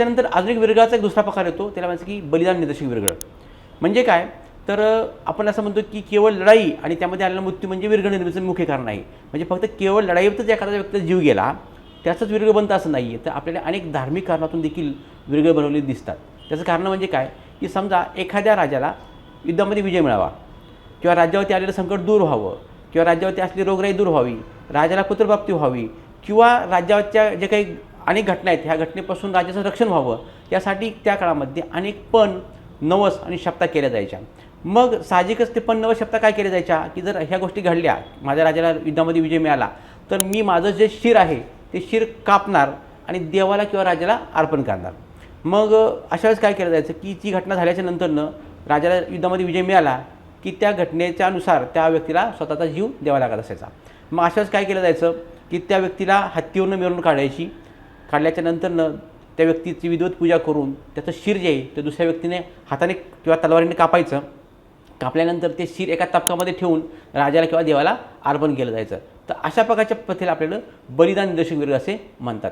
याच्यानंतर अजून एक विरगळाचा एक दुसरा प्रकार येतो त्याला म्हणायचं की बलिदान निदर्शक विरगळ म्हणजे काय? तर आपण असं म्हणतो की केवळ लढाई आणि त्यामध्ये आलेला मृत्यू म्हणजे विरगळ निर्मितीचं मुख्य कारण आहे. म्हणजे फक्त केवळ लढाईतच एखादा व्यक्तीचा जीव गेला त्याचंच विरगळ बनतं असं नाही आहे तर आपल्याला अनेक धार्मिक कारणातून देखील विरगळ बनवलेली दिसतात. त्याचं कारण म्हणजे काय? की समजा एखाद्या राजाला युद्धामध्ये विजय मिळावा किंवा राज्यावरती आलेलं संकट दूर व्हावं किंवा राज्यावरती असलेली रोगराई दूर व्हावी राजाला पुत्रप्राप्ती व्हावी किंवा राज्यावरच्या जे काही अनेक घटना आहेत. ह्या घटनेपासून राज्याचं रक्षण व्हावं यासाठी त्या काळामध्ये अनेक पण नवस आणि शपथा केल्या जायच्या. मग साहजिकच ते पण नवस शब्दा काय केल्या जायच्या? की जर ह्या गोष्टी घडल्या माझ्या राजाला युद्धामध्ये विजय मिळाला तर मी माझं जे शिर आहे ते शिर कापणार आणि देवाला किंवा राजाला अर्पण करणार. मग अशा वेळेस काय केलं जायचं? की ती घटना झाल्याच्या नंतरनं राजाला युद्धामध्ये विजय मिळाला की त्या घटनेच्या अनुसार त्या व्यक्तीला स्वतःचा जीव द्यावा लागत असायचा. मग अशाच काय केलं जायचं? की त्या व्यक्तीला हत्तीवरून मिरवून काढायची काढल्याच्या नंतरनं त्या व्यक्तीची विधिवत पूजा करून त्याचं शिर जे आहे ते दुसऱ्या व्यक्तीने हाताने किंवा तलवारीने कापायचं. कापल्यानंतर ते शिर एका तपकामध्ये ठेवून राजाला किंवा देवाला अर्पण केलं जायचं. तर अशा प्रकारच्या प्रथेला आपल्याला बलिदान निदर्शन विरग असे म्हणतात.